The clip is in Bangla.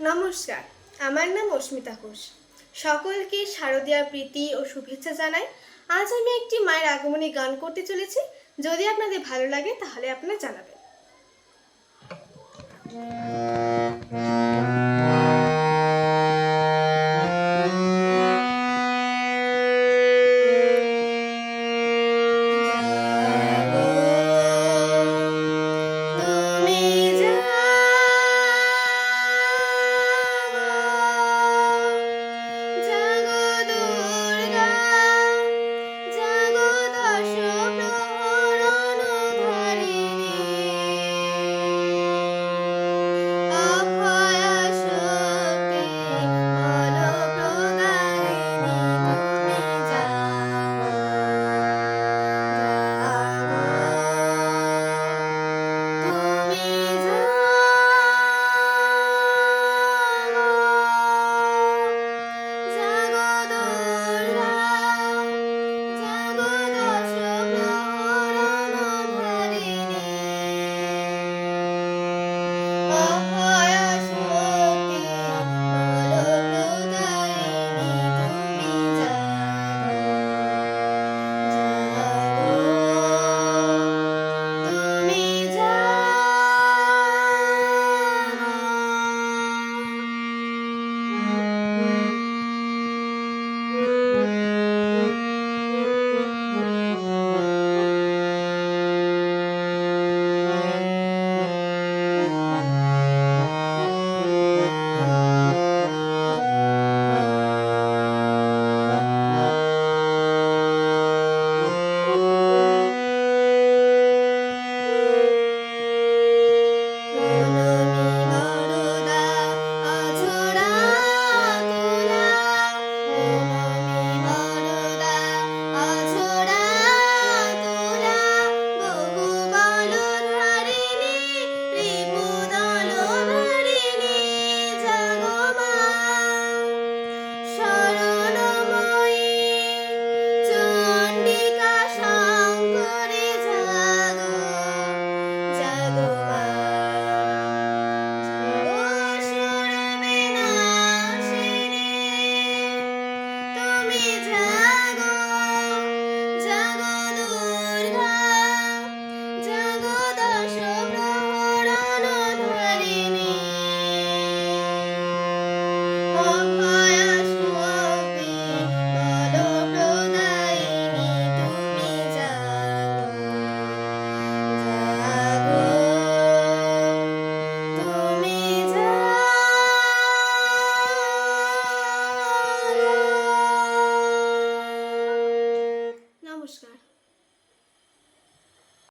নমস্কার, আমার নাম অস্মিতা ঘোষ। সকলকে শারদীয়ার প্রীতি ও শুভেচ্ছা জানাই। আজ আমি একটি মায়ের আগমনী গান করতে চলেছি। যদি আপনাদের ভালো লাগে তাহলে আপনারা জানাবেন। Oh,